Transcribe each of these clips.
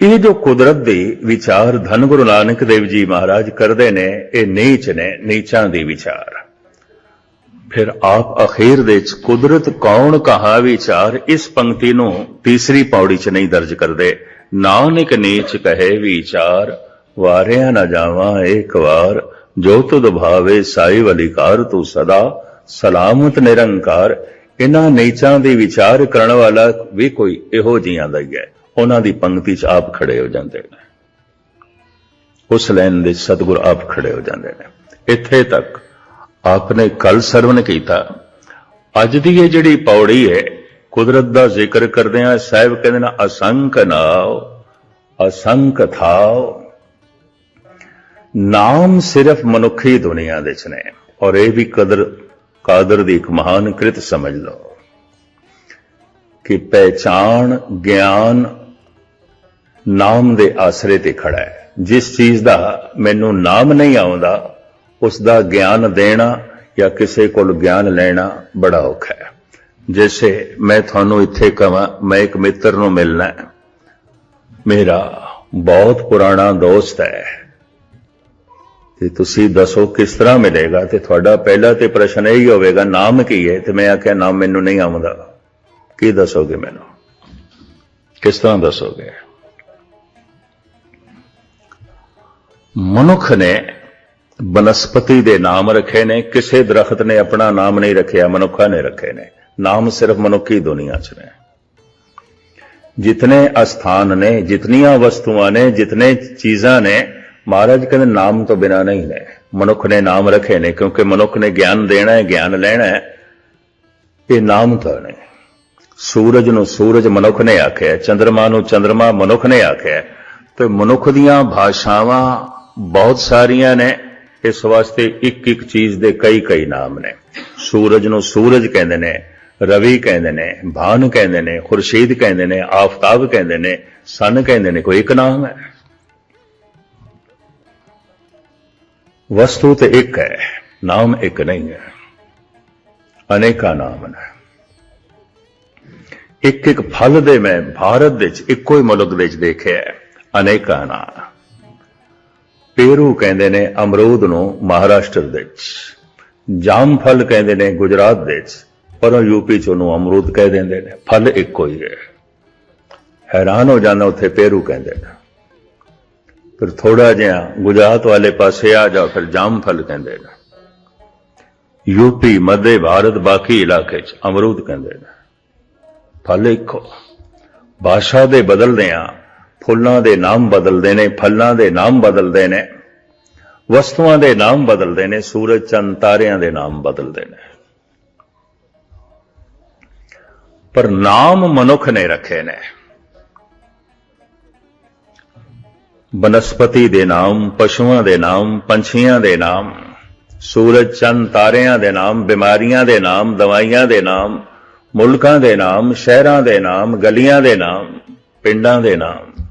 ਇਹ ਜੋ ਕੁਦਰਤ ਦੀ ਵਿਚਾਰ ਧੰਨ ਗੁਰੂ ਨਾਨਕ ਦੇਵ ਜੀ ਮਹਾਰਾਜ ਕਰਦੇ ਨੇ, ਇਹ ਨੀਚ ਨੇ, ਨੀਚਾਂ ਦੀ ਵਿਚਾਰ। ਫਿਰ ਆਪ ਅਖੀਰ ਦੇ ਵਿੱਚ ਕੁਦਰਤ ਕੌਣ ਕਹਾ ਵਿਚਾਰ, ਇਸ ਪੰਕਤੀ ਨੂੰ ਤੀਸਰੀ ਪੌੜੀ 'ਚ ਨਹੀਂ ਦਰਜ ਕਰਦੇ। ਨਾਨਕ ਨੀਚ ਕਹੇ ਵਿਚਾਰ, ਵਾਰਿਆ ਨਾ ਜਾਵਾਂ ਇੱਕ ਵਾਰ। ਜੋ ਤੁਧ ਭਾਵੇ ਸਾਈ ਵਲਿਕਾਰ ਤੂੰ ਸਦਾ, ਸਲਾਮਤ ਨਿਰੰਕਾਰ। ਇਹਨਾਂ ਨੀਚਾਂ ਦੀ ਵਿਚਾਰ ਕਰਨ ਵਾਲਾ ਵੀ ਕੋਈ ਇਹੋ ਜਿਹਾਂ ਦਾ ਹੀ ਹੈ। ਉਹਨਾਂ ਦੀ ਪੰਕਤੀ 'ਚ ਆਪ ਖੜੇ ਹੋ ਜਾਂਦੇ ਨੇ। ਉਸ ਲਾਈਨ ਦੇ ਸਤਿਗੁਰ ਆਪ ਖੜੇ ਹੋ ਜਾਂਦੇ ਨੇ। ਇੱਥੇ ਤੱਕ ਆਪਨੇ ਕਲ ਸਰਵਨ ਕੀਤਾ। ਅੱਜ ਦੀ ਇਹ ਜਿਹੜੀ ਪੌੜੀ ਹੈ, ਕੁਦਰਤ ਦਾ ਜ਼ਿਕਰ ਕਰਦੇ ਆ ਸਾਹਿਬ ਕਹਿੰਦੇ ਨੇ, ਅਸੰਖ ਨਾਉ, ਅਸੰਖ ਥਾਉ। ਨਾਮ ਸਿਰਫ ਮਨੁੱਖੀ ਦੁਨੀਆ ਦੇ ਚ ਨੇ। ਔਰ ਇਹ ਵੀ ਕਦਰ, ਕਾਦਰ ਦੀ ਇੱਕ ਮਹਾਨ ਕ੍ਰਿਤ ਸਮਝ ਲਓ। ਕਿ ਪਹਿਚਾਨ ਗਿਆਨ ਨਾਮ ਦੇ ਆਸਰੇ ਤੇ ਖੜਾ ਹੈ। ਜਿਸ ਚੀਜ਼ ਦਾ ਮੈਨੂੰ ਨਾਮ ਨਹੀਂ ਆਉਂਦਾ, ਉਸ ਦਾ ਗਿਆਨ ਦੇਣਾ ਜਾਂ ਕਿਸੇ ਕੋਲ ਗਿਆਨ ਲੈਣਾ ਬੜਾ ਔਖਾ ਹੈ। ਜਿਵੇਂ ਮੈਂ ਤੁਹਾਨੂੰ ਇੱਥੇ ਕਹਾਂ, ਮੈਂ ਇੱਕ ਮਿੱਤਰ ਨੂੰ ਮਿਲਣਾ ਹੈ। ਮੇਰਾ ਬਹੁਤ ਪੁਰਾਣਾ ਦੋਸਤ ਹੈ। ਤੇ ਤੁਸੀਂ ਦੱਸੋ ਕਿਸ ਤਰ੍ਹਾਂ ਮਿਲੇਗਾ? ਤੇ ਤੁਹਾਡਾ ਪਹਿਲਾ ਤੇ ਪ੍ਰਸ਼ਨ ਇਹ ਹੀ ਹੋਵੇਗਾ, ਨਾਮ ਕੀ ਹੈ? ਤੇ ਮੈਂ ਆਖਿਆ, ਨਾਮ ਮੈਨੂੰ ਨਹੀਂ ਆਉਂਦਾ। ਕੀ ਦੱਸੋਗੇ ਮੈਨੂੰ? ਕਿਸ ਤਰ੍ਹਾਂ ਦੱਸੋਗੇ? ਮਨੁੱਖ ਨੇ ਬਨਸਪਤੀ ਦੇ ਨਾਮ ਰੱਖੇ ਨੇ, ਕਿਸੇ ਦਰਖਤ ਨੇ ਆਪਣਾ ਨਾਮ ਨਹੀਂ ਰੱਖਿਆ, ਮਨੁੱਖਾਂ ਨੇ ਰੱਖੇ ਨੇ। ਨਾਮ ਸਿਰਫ ਮਨੁੱਖੀ ਦੁਨੀਆ 'ਚ ਨੇ। ਜਿਤਨੇ ਅਸਥਾਨ ਨੇ, ਜਿਤਨੀਆਂ ਵਸਤੂਆਂ ਨੇ, ਜਿਤਨੇ ਚੀਜ਼ਾਂ ਨੇ, ਮਹਾਰਾਜ ਕਹਿੰਦੇ ਨਾਮ ਤੋਂ ਬਿਨਾ ਨਹੀਂ ਨੇ। ਮਨੁੱਖ ਨੇ ਨਾਮ ਰੱਖੇ ਨੇ, ਕਿਉਂਕਿ ਮਨੁੱਖ ਨੇ ਗਿਆਨ ਦੇਣਾ ਹੈ, ਗਿਆਨ ਲੈਣਾ ਹੈ। ਇਹ ਨਾਮ ਤਾਂ ਨੇ। ਸੂਰਜ ਨੂੰ ਸੂਰਜ ਮਨੁੱਖ ਨੇ ਆਖਿਆ ਚੰ드ਰਮਾ ਨੂੰ ਚੰ드ਰਮਾ ਮਨੁੱਖ ਨੇ ਆਖਿਆ ਤੇ ਮਨੁੱਖ ਦੀਆਂ ਭਾਸ਼ਾਵਾਂ ਬਹੁਤ ਸਾਰੀਆਂ ਨੇ, ਇਸ ਵਾਸਤੇ ਇੱਕ ਇੱਕ ਚੀਜ਼ ਦੇ ਕਈ ਕਈ ਨਾਮ ਨੇ। ਸੂਰਜ ਨੂੰ ਸੂਰਜ ਕਹਿੰਦੇ ਨੇ, ਰਵੀ ਕਹਿੰਦੇ ਨੇ, ਭਾਨ ਕਹਿੰਦੇ ਨੇ, ਖੁਰਸ਼ੀਦ ਕਹਿੰਦੇ ਨੇ, ਆਫਤਾਬ ਕਹਿੰਦੇ ਨੇ, ਸਨ ਕਹਿੰਦੇ ਨੇ, ਕੋਈ ਇੱਕ ਨਾਮ ਹੈ? ਵਸਤੂ ਤੇ ਇੱਕ ਹੈ, ਨਾਮ ਇੱਕ ਨਹੀਂ ਹੈ। ਅਨੇਕਾਂ ਨਾਮ ਨੇ। ਇੱਕ ਇੱਕ ਫਲ ਦੇ ਮੈਂ ਭਾਰਤ ਵਿੱਚ, ਇੱਕੋ ਹੀ ਮੁਲਕ ਦੇ ਵਿੱਚ ਦੇਖਿਆ ਅਨੇਕਾਂ ਨਾਮ। ਪੇਰੂ ਕਹਿੰਦੇ ਨੇ, ਅਮਰੂਦ ਨੂੰ ਮਹਾਰਾਸ਼ਟਰ ਦੇ ਵਿੱਚ, ਜਾਮਫਲ ਕਹਿੰਦੇ ਨੇ, ਗੁਜਰਾਤ ਦੇ ਵਿੱਚ, ਪਰ ਉਹ ਯੂਪੀ ਚ ਉਹਨੂੰ ਅਮਰੂਦ ਕਹਿ ਦਿੰਦੇ ਨੇ, ਫਲ ਇੱਕੋ ਹੀ ਹੈ। ਹੈਰਾਨ ਹੋ ਜਾਂਦਾ ਉੱਥੇ ਪੇਰੂ ਕਹਿੰਦੇ ਨੇ। ਫਿਰ ਥੋੜਾ ਜਿਹਾ ਗੁਜਰਾਤ ਵਾਲੇ ਪਾਸੇ ਆ ਜਾਓ ਫਿਰ ਜਾਮਫਲ ਕਹਿੰਦੇ ਨੇ। ਯੂਪੀ ਮੱਧੇ ਭਾਰਤ, ਬਾਕੀ ਇਲਾਕੇ ਚ ਅਮਰੂਦ ਕਹਿੰਦੇ ਨੇ। ਫਲ ਇੱਕੋ। ਭਾਸ਼ਾ ਦੇ ਬਦਲਦੇ ਆ ਫੁੱਲਾਂ ਦੇ ਨਾਮ ਬਦਲਦੇ ਨੇ, ਫਲਾਂ ਦੇ ਨਾਮ ਬਦਲਦੇ ਨੇ, ਵਸਤੂਆਂ ਦੇ ਨਾਮ ਬਦਲਦੇ ਨੇ, ਸੂਰਜ, ਚੰਦ, ਤਾਰਿਆਂ ਦੇ ਨਾਮ ਬਦਲਦੇ ਨੇ। ਪਰ ਨਾਮ ਮਨੁੱਖ ਨੇ ਰੱਖੇ ਨੇ। ਬਨਸਪਤੀ ਦੇ ਨਾਮ, ਪਸ਼ੂਆਂ ਦੇ ਨਾਮ, ਪੰਛੀਆਂ ਦੇ ਨਾਮ, ਸੂਰਜ, ਚੰਦ, ਤਾਰਿਆਂ ਦੇ ਨਾਮ, ਬਿਮਾਰੀਆਂ ਦੇ ਨਾਮ, ਦਵਾਈਆਂ ਦੇ ਨਾਮ, ਮੁਲਕਾਂ ਦੇ ਨਾਮ, ਸ਼ਹਿਰਾਂ ਦੇ ਨਾਮ, ਗਲੀਆਂ ਦੇ ਨਾਮ, ਪਿੰਡਾਂ ਦੇ ਨਾਮ।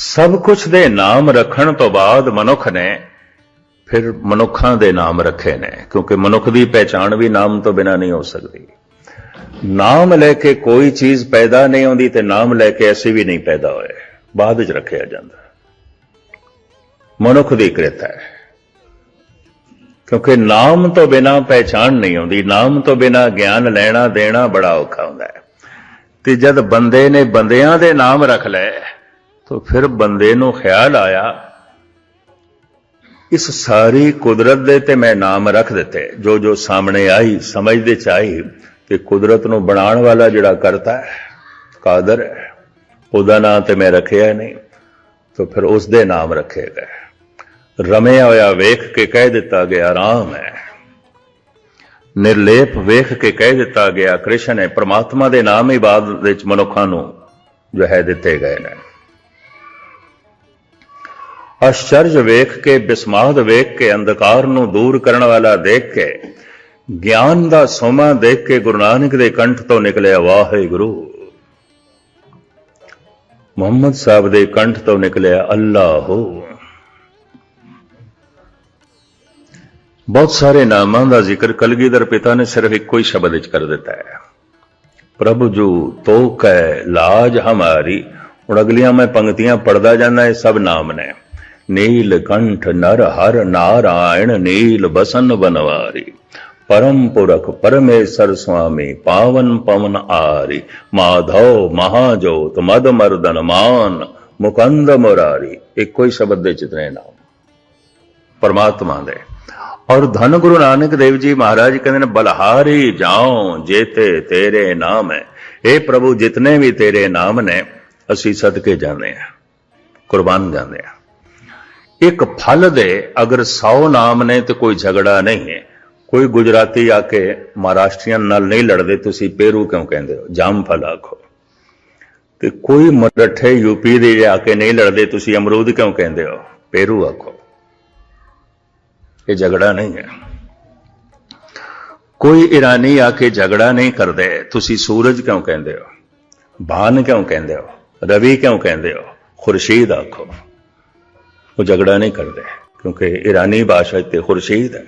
ਸਭ ਕੁਝ ਦੇ ਨਾਮ ਰੱਖਣ ਤੋਂ ਬਾਅਦ ਮਨੁੱਖ ਨੇ ਫਿਰ ਮਨੁੱਖਾਂ ਦੇ ਨਾਮ ਰੱਖੇ ਨੇ, ਕਿਉਂਕਿ ਮਨੁੱਖ ਦੀ ਪਹਿਚਾਣ ਵੀ ਨਾਮ ਤੋਂ ਬਿਨਾ ਨਹੀਂ ਹੋ ਸਕਦੀ। ਨਾਮ ਲੈ ਕੇ ਕੋਈ ਚੀਜ਼ ਪੈਦਾ ਨਹੀਂ ਹੁੰਦੀ ਤੇ ਨਾਮ ਲੈ ਕੇ ਅਸੀਂ ਵੀ ਨਹੀਂ ਪੈਦਾ ਹੋਏ, ਬਾਅਦ ਵਿੱਚ ਰੱਖਿਆ ਜਾਂਦਾ। ਮਨੁੱਖ ਦੀ ਕਿਰਤ ਹੈ। ਕਿਉਂਕਿ ਨਾਮ ਤੋਂ ਬਿਨਾ ਪਹਿਚਾਣ ਨਹੀਂ ਹੁੰਦੀ ਨਾਮ ਤੋਂ ਬਿਨਾ ਗਿਆਨ ਲੈਣਾ ਦੇਣਾ ਬੜਾ ਔਖਾ ਹੁੰਦਾ ਹੈ। ਤੇ ਜਦ ਬੰਦੇ ਨੇ ਬੰਦਿਆਂ ਦੇ ਨਾਮ ਰੱਖ ਲਏ ਤਾਂ ਫਿਰ ਬੰਦੇ ਨੂੰ ਖਿਆਲ ਆਇਆ, ਇਸ ਸਾਰੀ ਕੁਦਰਤ ਦੇ ਤੇ ਮੈਂ ਨਾਮ ਰੱਖ ਦਿੱਤੇ। ਜੋ ਜੋ ਸਾਹਮਣੇ ਆਈ ਸਮਝ ਦੇ ਚ ਆਈ ਤੇ ਕੁਦਰਤ ਨੂੰ ਬਣਾਉਣ ਵਾਲਾ ਜਿਹੜਾ ਕਰਤਾ ਹੈ, ਕਾਦਰ ਹੈ, ਉਹਦਾ ਨਾਮ ਤੇ ਮੈਂ ਰੱਖਿਆ ਨਹੀਂ, ਤਾਂ ਫਿਰ ਉਸ ਦੇ ਨਾਮ ਰੱਖੇ ਗਏ। ਰਮਿਆ ਹੋਇਆ ਵੇਖ ਕੇ ਕਹਿ ਦਿੱਤਾ ਗਿਆ, ਰਾਮ ਹੈ। ਨਿਰਲੇਪ ਵੇਖ ਕੇ ਕਹਿ ਦਿੱਤਾ ਗਿਆ, ਕ੍ਰਿਸ਼ਨ ਹੈ। ਪ੍ਰਮਾਤਮਾ ਦੇ ਨਾਮ ਹੀ ਬਾਅਦ ਵਿੱਚ ਮਨੁੱਖਾਂ ਨੂੰ ਜੋ ਹੈ ਦਿੱਤੇ ਗਏ ਨੇ। ਅਸ਼ਚਰਜ ਵੇਖ ਕੇ ਬਿਸਮਾਦ ਵੇਖ ਕੇ, ਅੰਧਕਾਰ ਨੂੰ ਦੂਰ ਕਰਨ ਵਾਲਾ ਦੇਖ ਕੇ, ਗਿਆਨ ਦਾ ਸੋਮਾ ਦੇਖ ਕੇ ਗੁਰੂ ਨਾਨਕ ਦੇ ਕੰਠ ਤੋਂ ਨਿਕਲਿਆ ਵਾਹਿਗੁਰੂ। ਮੁਹੰਮਦ ਸਾਹਿਬ ਦੇ ਕੰਠ ਤੋਂ ਨਿਕਲਿਆ ਅੱਲਾਹੋ। ਬਹੁਤ ਸਾਰੇ ਨਾਮਾਂ ਦਾ ਜ਼ਿਕਰ ਕਲਗੀਧਰ ਪਿਤਾ ਨੇ ਸਿਰਫ ਇੱਕੋ ਹੀ ਸ਼ਬਦ ਵਿੱਚ ਕਰ ਦਿੱਤਾ ਹੈ। ਪ੍ਰਭੂ ਜੋ ਤੋ ਕੈ ਲਾਜ ਹਮਾਰੀ। ਹੁਣ ਅਗਲੀਆਂ ਮੈਂ ਪੰਕਤੀਆਂ ਪੜਦਾ ਜਾਂਦਾ, ਇਹ ਸਭ ਨਾਮ ਨੇ। ਨੀਲ ਕੰਠ ਨਰ ਹਰ ਨਾਰਾਇਣ ਨੀਲ ਬਸਨ ਬਨਵਾਰੀ परम पुरख परमेश्वर स्वामी पावन पवन आरी माधव महाजोत मद मर्दन मान मुकंद मुरारी ਇੱਕੋ ਹੀ ਸ਼ਬਦ ਦੇ ਜਿਤਨੇ ਨਾਮ ਪਰਮਾਤਮਾ ਦੇ ਔਰ ਧੰਨ ਗੁਰੂ ਨਾਨਕ ਦੇਵ ਜੀ ਮਹਾਰਾਜ ਕਹਿੰਦੇ ਨੇ ਬਲਹਾਰੀ ਜਾਉ ਜੇਤੇ ਤੇਰੇ ਨਾਮ ਹੈ ਇਹ ਪ੍ਰਭੂ ਜਿਤਨੇ ਵੀ ਤੇਰੇ ਨਾਮ ਨੇ ਅਸੀਂ ਸਦਕੇ ਜਾਂਦੇ ਆ ਕੁਰਬਾਨ ਜਾਂਦੇ ਆ ਇੱਕ ਫਲ ਦੇ ਅਗਰ 100 ਨਾਮ ਨੇ ਤੇ ਕੋਈ ਝਗੜਾ ਨਹੀਂ ਹੈ। ਕੋਈ ਗੁਜਰਾਤੀ ਆ ਕੇ ਮਹਾਰਾਸ਼ਟਰੀਅਨ ਨਾਲ ਨਹੀਂ ਲੜਦੇ, ਤੁਸੀਂ ਪੇਰੂ ਕਿਉਂ ਕਹਿੰਦੇ ਹੋ? ਜਾਮ ਫਲ ਆਖੋ। ਤੇ ਕੋਈ ਮਰਠੇ ਯੂਪੀ ਦੇ ਆ ਕੇ ਨਹੀਂ ਲੜਦੇ, ਤੁਸੀਂ ਅਮਰੂਦ ਕਿਉਂ ਕਹਿੰਦੇ ਹੋ? ਪੇਰੂ ਆਖੋ। ਇਹ ਝਗੜਾ ਨਹੀਂ ਹੈ। ਕੋਈ ਇਰਾਨੀ ਆ ਕੇ ਝਗੜਾ ਨਹੀਂ ਕਰਦੇ, ਤੁਸੀਂ ਸੂਰਜ ਕਿਉਂ ਕਹਿੰਦੇ ਹੋ? ਬਾਨ ਕਿਉਂ ਕਹਿੰਦੇ ਹੋ? ਰਵੀ ਕਿਉਂ ਕਹਿੰਦੇ ਹੋ? ਖੁਰਸ਼ੀਦ ਆਖੋ। ਉਹ ਝਗੜਾ ਨਹੀਂ ਕਰਦੇ, ਕਿਉਂਕਿ ਇਰਾਨੀ ਭਾਸ਼ਾ ਤੇ ਖੁਰਸ਼ੀਦ ਹੈ,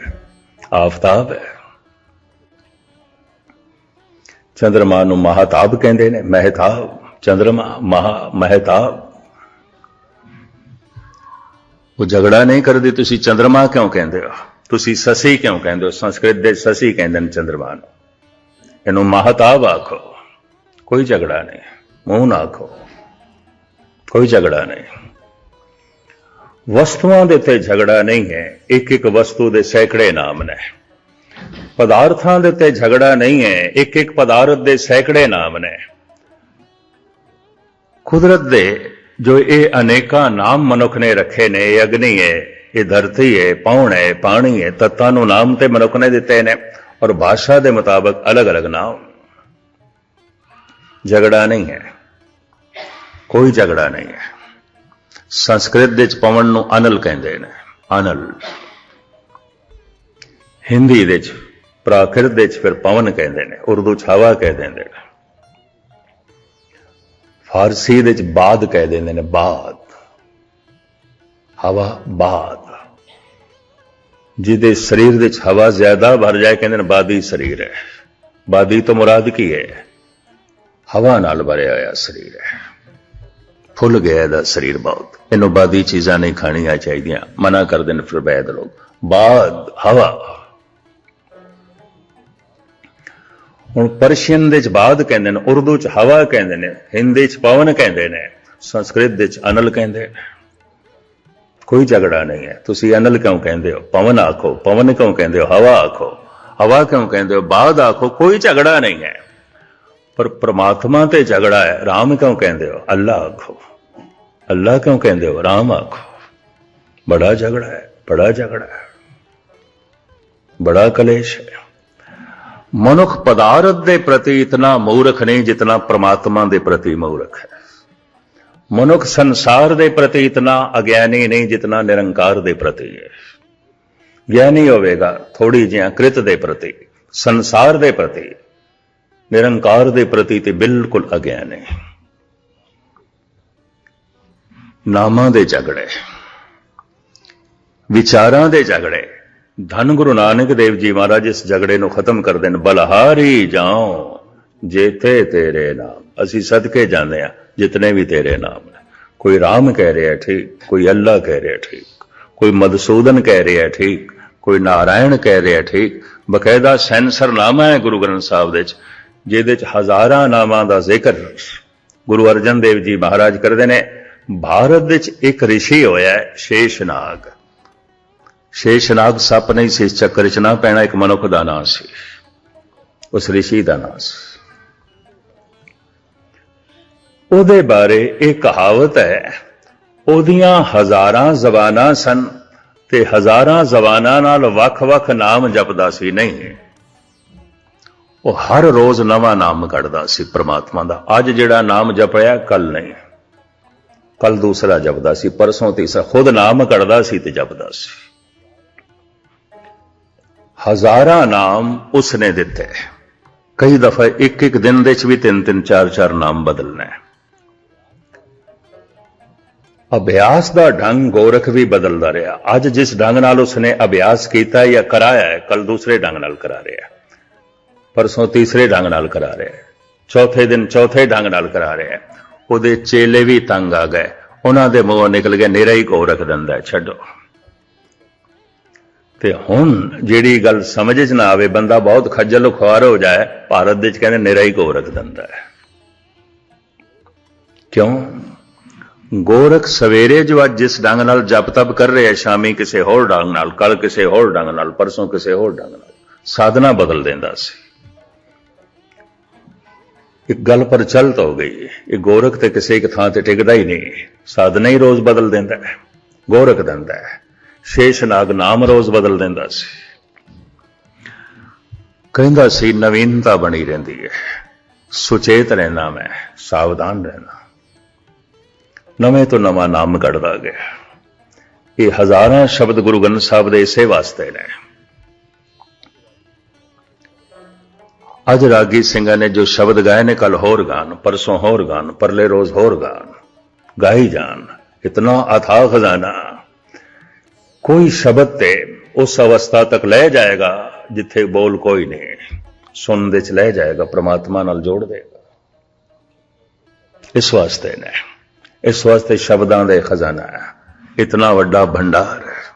ਆਫਤਾਬ ਹੈ। ਚੰਦਰਮਾ ਨੂੰ ਮਹਾਤਾਬ ਕਹਿੰਦੇ ਨੇ, ਮਹਿਤਾਬ, ਚੰਦਰਮਾ ਮਹਾ, ਮਹਿਤਾਬ। ਉਹ ਝਗੜਾ ਨਹੀਂ ਕਰਦੇ, ਤੁਸੀਂ ਚੰਦਰਮਾ ਕਿਉਂ ਕਹਿੰਦੇ ਹੋ? ਤੁਸੀਂ ਸਸੀ ਕਿਉਂ ਕਹਿੰਦੇ ਹੋ? ਸੰਸਕ੍ਰਿਤ ਦੇ ਸਸੀ ਕਹਿੰਦੇ ਨੇ ਚੰਦਰਮਾ ਨੂੰ। ਇਹਨੂੰ ਮਹਤਾਬ ਆਖੋ। ਕੋਈ ਝਗੜਾ ਨਹੀਂ। ਮੂੰਹ ਨਾ ਆਖੋ। ਕੋਈ ਝਗੜਾ ਨਹੀਂ। ਵਸਤੂਆਂ ਦੇ ਉੱਤੇ ਝਗੜਾ ਨਹੀਂ ਹੈ। ਇੱਕ ਇੱਕ ਵਸਤੂ ਦੇ ਸੈਂਕੜੇ ਨਾਮ ਨੇ। ਪਦਾਰਥਾਂ ਦੇ ਉੱਤੇ ਝਗੜਾ ਨਹੀਂ ਹੈ। ਇੱਕ ਇੱਕ ਪਦਾਰਥ ਦੇ ਸੈਂਕੜੇ ਨਾਮ ਨੇ। ਕੁਦਰਤ ਦੇ ਜੋ ਇਹ ਅਨੇਕਾਂ ਨਾਮ ਮਨੁੱਖ ਨੇ ਰੱਖੇ ਨੇ, ਇਹ ਅਗਨੀ ਹੈ, ਇਹ ਧਰਤੀ ਹੈ, ਪੌਣ ਹੈ, ਪਾਣੀ ਹੈ, ਤੱਤਾਂ ਨੂੰ ਨਾਮ ਤੇ ਮਨੁੱਖ ਨੇ ਦਿੱਤੇ ਨੇ ਔਰ ਭਾਸ਼ਾ ਦੇ ਮੁਤਾਬਕ ਅਲੱਗ-ਅਲੱਗ ਨਾਮ। ਝਗੜਾ ਨਹੀਂ ਹੈ। ਕੋਈ ਝਗੜਾ ਨਹੀਂ ਹੈ। ਸੰਸਕ੍ਰਿਤ ਦੇ ਚ ਪਵਨ ਨੂੰ ਅਨਲ ਕਹਿੰਦੇ ਨੇ। ਅਨਲ। ਹਿੰਦੀ ਦੇ ਚ ਪ੍ਰਾਕ੍ਰਿਤ ਦੇ ਚ ਫਿਰ ਪਵਨ ਕਹਿੰਦੇ ਨੇ, ਉਰਦੂ ਚ ਹਵਾ ਕਹਿ ਦਿੰਦੇ ਨੇ। ਫਾਰਸੀ ਦੇ ਚ ਬਾਦ ਕਹਿ ਦਿੰਦੇ ਨੇ, ਬਾਦ। ਹਵਾ, ਬਾਦ। ਜਿਹਦੇ ਸਰੀਰ ਦੇ ਚ ਹਵਾ ਜ਼ਿਆਦਾ ਭਰ ਜਾਏ, ਕਹਿੰਦੇ ਨੇ ਬਾਦੀ ਸਰੀਰ ਹੈ। ਬਾਦੀ ਤੋਂ ਮੁਰਾਦ ਕੀ ਹੈ? ਹਵਾ ਨਾਲ ਭਰਿਆ ਹੋਇਆ ਸਰੀਰ ਹੈ। ਫੁੱਲ ਗਿਆ ਇਹਦਾ ਸਰੀਰ ਬਹੁਤ। ਇਹਨੂੰ ਬਾਦੀ ਚੀਜ਼ਾਂ ਨਹੀਂ ਖਾਣੀਆਂ ਚਾਹੀਦੀਆਂ। ਮਨਾ ਕਰਦੇ ਨੇ ਫਿਰ ਬੈਦ ਲੋਕ। ਬਾਦ, ਹਵਾ। ਹੁਣ ਪਰਸ਼ੀਅਨ ਦੇ ਚ ਬਾਦ ਕਹਿੰਦੇ ਨੇ, ਉਰਦੂ ਚ ਹਵਾ ਕਹਿੰਦੇ ਨੇ, ਹਿੰਦੀ ਚ ਪਵਨ ਕਹਿੰਦੇ ਨੇ, ਸੰਸਕ੍ਰਿਤ ਦੇ ਚ ਅਨਲ ਕਹਿੰਦੇ ਨੇ। ਕੋਈ ਝਗੜਾ ਨਹੀਂ ਹੈ। ਤੁਸੀਂ ਅਨਲ ਕਿਉਂ ਕਹਿੰਦੇ ਹੋ? ਪਵਨ ਆਖੋ, ਪਵਨ ਕਿਉਂ ਕਹਿੰਦੇ ਹੋ? ਹਵਾ ਆਖੋ। ਹਵਾ ਕਿਉਂ ਕਹਿੰਦੇ ਹੋ? ਬਾਦ ਆਖੋ, ਕੋਈ ਝਗੜਾ ਨਹੀਂ ਹੈ। ਪਰ ਪ੍ਰਮਾਤਮਾ ਤੇ ਝਗੜਾ ਹੈ। ਰਾਮ ਕਿਉਂ ਕਹਿੰਦੇ ਹੋ? ਅੱਲਾ ਆਖੋ। ਅੱਲਾ ਕਿਉਂ ਕਹਿੰਦੇ ਹੋ? ਰਾਮ ਆਖੋ। ਬੜਾ ਝਗੜਾ ਹੈ, ਬੜਾ ਝਗੜਾ ਹੈ। ਬੜਾ ਕਲੇਸ਼ ਹੈ। ਮਨੁੱਖ ਪਦਾਰਥ ਦੇ ਪ੍ਰਤੀ ਇਤਨਾ ਮੂਰਖ ਨਹੀਂ ਜਿਤਨਾ ਪ੍ਰਮਾਤਮਾ ਦੇ ਪ੍ਰਤੀ ਮੂਰਖ ਹੈ। ਮਨੁੱਖ ਸੰਸਾਰ ਦੇ ਪ੍ਰਤੀ ਇਤਨਾ ਅਗਿਆਨੀ ਨਹੀਂ ਜਿਤਨਾ ਨਿਰੰਕਾਰ ਦੇ ਪ੍ਰਤੀ ਹੈ। ਗਿਆਨੀ ਹੋਵੇਗਾ ਥੋੜੀ ਜਿਹਾ ਕ੍ਰਿਤ ਦੇ ਪ੍ਰਤੀ, ਸੰਸਾਰ ਦੇ ਪ੍ਰਤੀ, ਨਿਰੰਕਾਰ ਦੇ ਪ੍ਰਤੀ ਤੇ ਬਿਲਕੁਲ ਅਗਿਆਨ। ਹੈ ਨਾਮਾਂ ਦੇ ਝਗੜੇ ਵਿਚਾਰਾਂ ਦੇ ਝਗੜੇ ਧੰਨ ਗੁਰੂ ਨਾਨਕ ਦੇਵ ਜੀ ਮਹਾਰਾਜ ਇਸ ਝਗੜੇ ਨੂੰ ਖਤਮ ਕਰ ਦੇਣ, ਬਲਹਾਰੀ ਜਾਓ ਜੇਤੇ ਤੇਰੇ ਨਾਮ। ਅਸੀਂ ਸਦਕੇ ਜਾਂਦੇ ਆ ਜਿਤਨੇ ਵੀ ਤੇਰੇ ਨਾਮ ਨੇ। ਕੋਈ ਰਾਮ ਕਹਿ ਰਿਹਾ ਠੀਕ, ਕੋਈ ਅੱਲਾ ਕਹਿ ਰਿਹਾ ਠੀਕ, ਕੋਈ ਮਦਸੂਦਨ ਕਹਿ ਰਿਹਾ ਠੀਕ, ਕੋਈ ਨਾਰਾਇਣ ਕਹਿ ਰਿਹਾ ਠੀਕ। ਬਕਾਇਦਾ ਸੈਂਸਰ ਨਾਮਾ ਹੈ ਗੁਰੂ ਗ੍ਰੰਥ ਸਾਹਿਬ ਦੇ ਵਿੱਚ ਜਿਹਦੇ ਚ ਹਜ਼ਾਰਾਂ ਨਾਮਾਂ ਦਾ ਜ਼ਿਕਰ ਗੁਰੂ ਅਰਜਨ ਦੇਵ ਜੀ ਮਹਾਰਾਜ ਕਰਦੇ ਨੇ। ਭਾਰਤ ਵਿੱਚ ਇੱਕ ਰਿਸ਼ੀ ਹੋਇਆ ਸ਼ੇਸ਼ਨਾਗ। ਸ਼ੇਸ਼ਨਾਗ ਸੱਪ ਨਹੀਂ ਸੀ, ਇਸ ਚੱਕਰ ਚ ਨਾ ਪੈਣਾ, ਇੱਕ ਮਨੁੱਖ ਦਾ ਨਾਂ ਸੀ। ਉਸ ਰਿਸ਼ੀ ਦਾ ਨਾਂ ਸੀ। ਉਹਦੇ ਬਾਰੇ ਇਹ ਕਹਾਵਤ ਹੈ, ਉਹਦੀਆਂ ਹਜ਼ਾਰਾਂ ਜ਼ਬਾਨਾਂ ਸਨ ਤੇ ਹਜ਼ਾਰਾਂ ਜ਼ਬਾਨਾਂ ਨਾਲ ਵੱਖ-ਵੱਖ ਨਾਮ ਜਪਦਾ ਸੀ, ਨਹੀਂ। ਉਹ ਹਰ ਰੋਜ਼ ਨਵਾਂ ਨਾਮ ਕੱਢਦਾ ਸੀ, ਪ੍ਰਮਾਤਮਾ ਦਾ। ਅੱਜ ਜਿਹੜਾ ਨਾਮ ਜਪਿਆ ਕੱਲ ਨਹੀਂ। ਕੱਲ ਦੂਸਰਾ ਜਪਦਾ ਸੀ, ਪਰਸੋਂ ਤੀਸਰਾ, ਖੁਦ ਨਾਮ ਕੱਢਦਾ ਸੀ ਤੇ ਜਪਦਾ ਸੀ। ਹਜ਼ਾਰਾਂ ਨਾਮ ਉਸਨੇ ਦਿੱਤੇ। ਕਈ ਦਫਾ ਇੱਕ ਇੱਕ ਦਿਨ ਦੇ ਚ ਵੀ ਤਿੰਨ ਤਿੰਨ, ਚਾਰ ਚਾਰ ਨਾਮ ਬਦਲਣਾ। ਅਭਿਆਸ ਦਾ ਢੰਗ ਗੋਰਖ ਵੀ ਬਦਲਦਾ ਰਿਹਾ। ਅੱਜ ਜਿਸ ਢੰਗ ਨਾਲ ਉਸਨੇ ਅਭਿਆਸ ਕੀਤਾ ਜਾਂ ਕਰਾਇਆ ਹੈ, ਕੱਲ ਦੂਸਰੇ ਢੰਗ ਨਾਲ ਕਰਾ ਰਿਹਾ ਪਰਸੋਂ ਤੀਸਰੇ ਢੰਗ ਨਾਲ ਕਰਾ ਰਿਹਾ ਚੌਥੇ ਦਿਨ ਚੌਥੇ ਢੰਗ ਨਾਲ ਕਰਾ ਰਿਹਾ ਉਹਦੇ ਚੇਲੇ ਵੀ ਤੰਗ ਆ ਗਏ। ਉਹਨਾਂ ਦੇ ਮੂੰਹੋਂ ਨਿਕਲ ਗਿਆ ਨੇਰਾ ਹੀ ਕੋ ਰੱਖ ਦਿੰਦਾ ਛੱਡੋ। ਤੇ ਹੁਣ ਜਿਹੜੀ ਗੱਲ ਸਮਝ 'ਚ ਨਾ ਆਵੇ, ਬੰਦਾ ਬਹੁਤ ਖੱਜਲ ਖੁਆਰ ਹੋ ਜਾਏ, ਭਾਰਤ ਦੇ ਵਿੱਚ ਕਹਿੰਦੇ ਨੇਰਾ ਹੀ ਕੋ ਰੱਖ ਦਿੰਦਾ ਹੈ। ਕਿਉਂ? ਗੋਰਖ ਸਵੇਰੇ ਜੋ ਅੱਜ ਜਿਸ ਢੰਗ ਨਾਲ ਜਪ ਤਪ ਕਰ ਰਿਹਾ, ਸ਼ਾਮੀ ਕਿਸੇ ਹੋਰ ਢੰਗ ਨਾਲ ਕੱਲ ਕਿਸੇ ਹੋਰ ਢੰਗ ਨਾਲ, ਪਰਸੋਂ ਕਿਸੇ ਹੋਰ ਢੰਗ ਨਾਲ, ਸਾਧਨਾ ਬਦਲ ਦਿੰਦਾ ਸੀ। ਇੱਕ ਗੱਲ ਪਰ ਚਲਤ ਹੋ ਗਈ। ਇਹ ਗੋਰਖ ਤੇ ਕਿਸੇ ਇੱਕ ਥਾਂ ਤੇ ਟਿਕਦਾ ਹੀ ਨਹੀਂ। ਸਾਧਨਾ ਹੀ ਰੋਜ਼ ਬਦਲ ਦਿੰਦਾ ਹੈ। ਗੋਰਖ ਦਿੰਦਾ ਹੈ। ਸ਼ੇਸ਼ਨਾਗ ਨਾਮ ਰੋਜ਼ ਬਦਲ ਦਿੰਦਾ ਸੀ। ਕਹਿੰਦਾ ਸੀ, ਨਵੀਨਤਾ ਬਣੀ ਰਹਿੰਦੀ ਹੈ। ਸੁਚੇਤ ਰਹਿਣਾ ਮੈਂ, ਸਾਵਧਾਨ ਰਹਿਣਾ। ਨਵੇਂ ਤੋਂ ਨਵਾਂ ਨਾਮ ਕੱਢਦਾ ਗਿਆ। ਇਹ ਹਜ਼ਾਰਾਂ ਸ਼ਬਦ ਗੁਰੂ ਗ੍ਰੰਥ ਸਾਹਿਬ ਦੇ ਇਸੇ ਵਾਸਤੇ ਨੇ। ਅੱਜ ਰਾਗੀ ਸਿੰਘਾਂ ਨੇ ਜੋ ਸ਼ਬਦ ਗਾਏ ਨੇ ਕੱਲ ਹੋਰ ਗਾਣ ਪਰਸੋਂ ਹੋਰ ਗਾਣ ਪਰਲੇ ਰੋਜ਼ ਹੋਰ ਗਾਣ ਗਾਈ ਜਾਣ ਇਤਨਾ ਅਥਾਹ ਖਜ਼ਾਨਾ। ਕੋਈ ਸ਼ਬਦ ਤੇ ਉਸ ਅਵਸਥਾ ਤੱਕ ਲੈ ਜਾਏਗਾ ਜਿੱਥੇ ਬੋਲ ਕੋਈ ਨਹੀਂ। ਸੁਣਨ ਦੇ ਚ ਲੈ ਜਾਏਗਾ, ਪ੍ਰਮਾਤਮਾ ਨਾਲ ਜੋੜ ਦੇਗਾ। ਇਸ ਵਾਸਤੇ ਨੇ, ਇਸ ਵਾਸਤੇ ਸ਼ਬਦਾਂ ਦੇ ਖਜ਼ਾਨਾ ਹੈ। ਇਤਨਾ ਵੱਡਾ ਭੰਡਾਰ ਹੈ।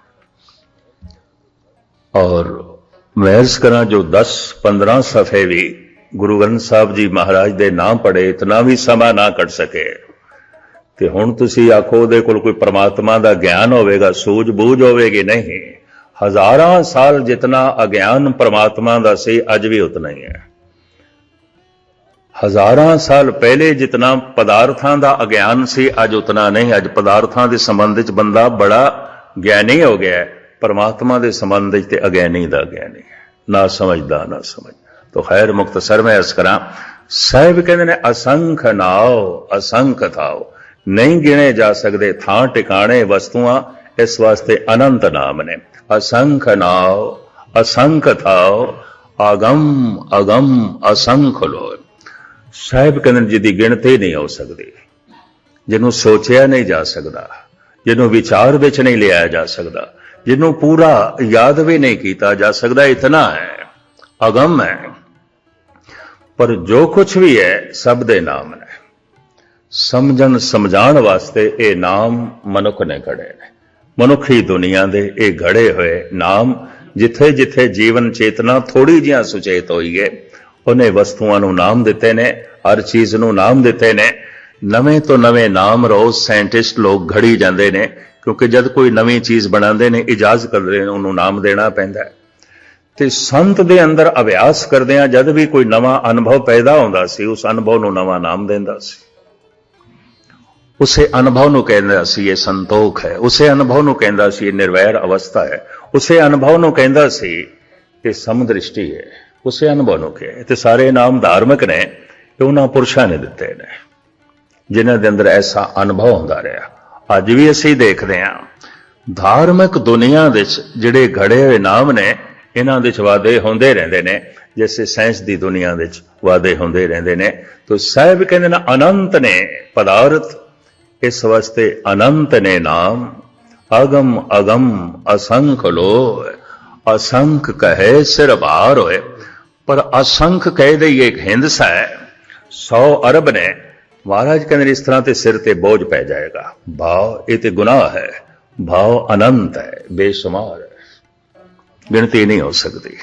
ਔਰ ਮਹਿਜ਼ ਕਰਾਂ ਜੋ 10 15 ਸਫੇ ਵੀ ਗੁਰੂ ਗ੍ਰੰਥ ਸਾਹਿਬ ਜੀ ਮਹਾਰਾਜ ਦੇ ਨਾਮ ਪੜੇ, ਇਤਨਾ ਵੀ ਸਮਾਂ ਨਾ ਕੱਢ ਸਕੇ। ਤੇ ਹੁਣ ਤੁਸੀਂ ਆਖੋ ਉਹਦੇ ਕੋਲ ਕੋਈ ਪ੍ਰਮਾਤਮਾ ਦਾ ਗਿਆਨ ਹੋਵੇਗਾ ਸੂਝ ਬੂਝ ਹੋਵੇਗੀ ਨਹੀਂ। ਹਜ਼ਾਰਾਂ ਸਾਲ ਜਿਤਨਾ ਅਗਿਆਨ ਪ੍ਰਮਾਤਮਾ ਦਾ ਸੀ, ਅੱਜ ਵੀ ਉਤਨਾ ਹੀ ਹੈ। ਹਜ਼ਾਰਾਂ ਸਾਲ ਪਹਿਲੇ ਜਿਤਨਾ ਪਦਾਰਥਾਂ ਦਾ ਅਗਿਆਨ ਸੀ, ਅੱਜ ਉਤਨਾ ਨਹੀਂ। ਅੱਜ ਪਦਾਰਥਾਂ ਦੇ ਸੰਬੰਧ ਵਿੱਚ ਬੰਦਾ ਬੜਾ ਗਿਆਨੀ ਹੋ ਗਿਆ ਹੈ। ਪਰਮਾਤਮਾ ਦੇ ਸੰਬੰਧ ਵਿੱਚ ਤੇ ਅਗੈਨੀ ਦਾ ਗਿਆਨੀ ਨਾ ਸਮਝਦਾ, ਨਾ ਸਮਝ ਤੋ ਖੈਰ ਮੁਖਤਸਰ ਮੈਂ ਅਰਜ਼ ਕਰਾਂ, ਸਾਹਿਬ ਕਹਿੰਦੇ ਨੇ, ਅਸੰਖ ਨਾਉ, ਅਸੰਖ ਥਾਉ। ਨਹੀਂ ਗਿਣੇ ਜਾ ਸਕਦੇ ਥਾਂ ਟਿਕਾਣੇ ਵਸਤੂਆਂ, ਇਸ ਵਾਸਤੇ ਅਨੰਤ ਨਾਮ ਨੇ। ਅਸੰਖ ਨਾਉ, ਅਸੰਖ ਥਾਉ ਆਗਮ ਅਗਮ ਅਸੰਖ ਲੋਏ ਸਾਹਿਬ ਕਹਿੰਦੇ ਨੇ, ਜਿਹਦੀ ਗਿਣਤੀ ਨਹੀਂ ਹੋ ਸਕਦੀ, ਜਿਹਨੂੰ ਸੋਚਿਆ ਨਹੀਂ ਜਾ ਸਕਦਾ, ਜਿਹਨੂੰ ਵਿਚਾਰ ਵਿੱਚ ਨਹੀਂ ਲਿਆਇਆ ਜਾ ਸਕਦਾ ਜਿਹਨੂੰ ਪੂਰਾ ਯਾਦ ਵੀ ਨਹੀਂ ਕੀਤਾ ਜਾ ਸਕਦਾ, ਇਤਨਾ ਹੈ, ਅਗਮ ਹੈ। ਪਰ ਜੋ ਕੁਝ ਵੀ ਹੈ, ਸਭ ਦੇ ਨਾਮ ਨੇ। ਸਮਝਣ, ਸਮਝਾਉਣ ਵਾਸਤੇ ਇਹ ਨਾਮ ਮਨੁੱਖ ਨੇ ਘੜੇ ਨੇ। ਮਨੁੱਖੀ ਦੁਨੀਆ ਦੇ ਇਹ ਘੜੇ ਹੋਏ ਨਾਮ, ਜਿੱਥੇ ਜਿੱਥੇ ਜੀਵਨ ਚੇਤਨਾ ਥੋੜੀ ਜਿਹਾ ਸੁਚੇਤ ਹੋਈ ਹੈ, ਉਹਨੇ ਵਸਤੂਆਂ ਨੂੰ ਨਾਮ ਦਿੱਤੇ ਨੇ, ਹਰ ਚੀਜ਼ ਨੂੰ ਨਾਮ ਦਿੱਤੇ ਨੇ। ਨਵੇਂ ਤੋਂ ਨਵੇਂ ਨਾਮ ਰੋਜ਼ ਸਾਇੰਟਿਸਟ ਲੋਕ ਘੜੀ ਜਾਂਦੇ ਨੇ ਕਿਉਂਕਿ ਜਦ ਕੋਈ ਨਵੀਂ ਚੀਜ਼ ਬਣਾਉਂਦੇ ਨੇ ਇਜਾਜ਼ਤ ਕਰਦੇ ਨੇ, ਉਹਨੂੰ ਨਾਮ ਦੇਣਾ ਪੈਂਦਾ ਹੈ। ਤੇ ਸੰਤ ਦੇ ਅੰਦਰ ਅਭਿਆਸ ਕਰਦੇ ਆ ਜਦ ਵੀ ਕੋਈ ਨਵਾਂ ਅਨੁਭਵ ਪੈਦਾ ਹੁੰਦਾ ਸੀ, ਉਸ ਅਨੁਭਵ ਨੂੰ ਨਵਾਂ ਨਾਮ ਦਿੰਦਾ ਸੀ। ਉਸੇ ਅਨੁਭਵ ਨੂੰ ਕਹਿੰਦਾ ਸੀ, ਇਹ ਸੰਤੋਖ ਹੈ। ਉਸੇ ਅਨੁਭਵ ਨੂੰ ਕਹਿੰਦਾ ਸੀ, ਇਹ ਨਿਰਵੈਰ ਅਵਸਥਾ ਹੈ। ਉਸੇ ਅਨੁਭਵ ਨੂੰ ਕਹਿੰਦਾ ਸੀ, ਇਹ ਸਮਦ੍ਰਿਸ਼ਟੀ ਹੈ। ਉਸੇ ਅਨੁਭਵ ਨੂੰ ਕਿਹਾ। ਤੇ ਸਾਰੇ ਨਾਮ ਧਾਰਮਿਕ ਨੇ ਇਹ ਉਹਨਾਂ ਪੁਰਸ਼ਾਂ ਨੇ ਦਿੱਤੇ ਨੇ। ਜਿਨ੍ਹਾਂ ਦੇ ਅੰਦਰ ਐਸਾ ਅਨੁਭਵ ਹੁੰਦਾ ਰਿਹਾ। ਅੱਜ ਵੀ ਅਸੀਂ ਦੇਖਦੇ ਹਾਂ। ਧਾਰਮਿਕ ਦੁਨੀਆ ਵਿੱਚ ਜਿਹੜੇ ਘੜੇ ਹੋਏ ਨਾਮ ਨੇ, ਇਹਨਾਂ ਦੇ ਚ ਵਾਦੇ ਹੁੰਦੇ ਰਹਿੰਦੇ ਨੇ। ਜਿਵੇਂ ਸਾਇੰਸ ਦੀ ਦੁਨੀਆ ਵਿੱਚ ਵਾਦੇ ਹੁੰਦੇ ਰਹਿੰਦੇ ਨੇ। ਤੋ ਸਾਹਿਬ ਕਹਿੰਦੇ ਨੇ, ਅਨੰਤ ਨੇ ਪਦਾਰਥ, ਇਸ ਵਾਸਤੇ ਅਨੰਤ ਨੇ ਨਾਮ। ਅਗਮ ਅਗਮ ਅਸੰਖ ਲੋ ਅਸੰਖ ਕਹੇ ਸਿਰ ਭਾਰ ਹੋਏ। ਪਰ ਅਸੰਖ ਕਹਿ ਦੇ ਇੱਕ ਹਿੰਦਸਾ ਹੈ 100 ਅਰਬ ਨੇ ਮਹਾਰਾਜ ਕਹਿੰਦੇ ਨੇ ਇਸ ਤਰ੍ਹਾਂ ਤੇ ਸਿਰ ਤੇ ਬੋਝ ਪੈ ਜਾਏਗਾ। ਭਾਵ ਇਹ ਤੇ ਗੁਨਾਹ ਹੈ। ਭਾਵ ਅਨੰਤ ਹੈ। ਬੇਸ਼ੁਮਾਰ ਹੈ। ਗਿਣਤੀ ਨਹੀਂ ਹੋ ਸਕਦੀ।